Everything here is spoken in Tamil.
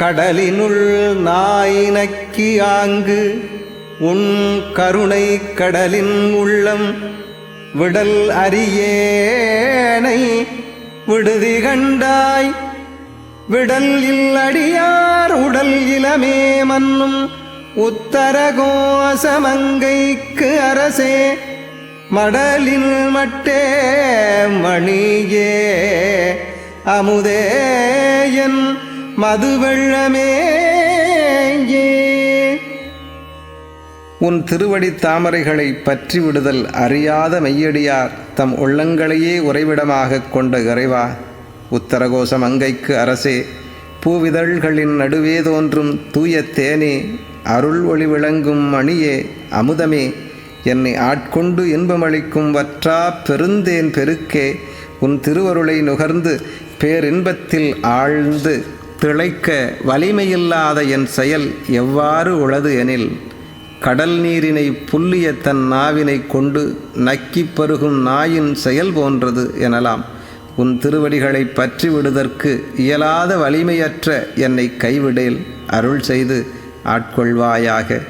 கடலினுள் நாயினக்கி ஆங்கு உன் கருணை கடலின் உள்ளம் விடல் அரியேனை விடுதி கண்டாய். விடல் இல்லடியார் உடல் இளமே மன்னும் உத்தரகோசமங்கைக்கு அரசே மடலின் மட்டே மணியே அமுதேயன் மதுவெள்ளமே உன் திருவடி தாமரைகளை பற்றி விடுதல் அறியாத மெய்யடியார் தம் உள்ளங்களையே உறைவிடமாகக் கொண்ட இறைவா உத்தரகோசம் அங்கைக்கு அரசே பூவிதழ்களின் நடுவே தோன்றும் தூய தேனே அருள் ஒளி விளங்கும் மணியே அமுதமே என்னை ஆட்கொண்டு இன்பமளிக்கும் வற்றா பெருந்தேன் பெருக்கே உன் திருவருளை நுகர்ந்து பேரின்பத்தில் ஆழ்ந்து திளைக்க வலிமையில்லாத என் செயல் எவ்வாறு உளது எனில் கடல் நீரினை புல்லிய தன் நாவினை கொண்டு நக்கிப் பருகும் நாயின் செயல் போன்றது எனலாம். உன் திருவடிகளை பற்றி விடுதற்கு இயலாத வலிமையற்ற என்னை கைவிடேல் அருள் செய்து ஆட்கொள்வாயாக.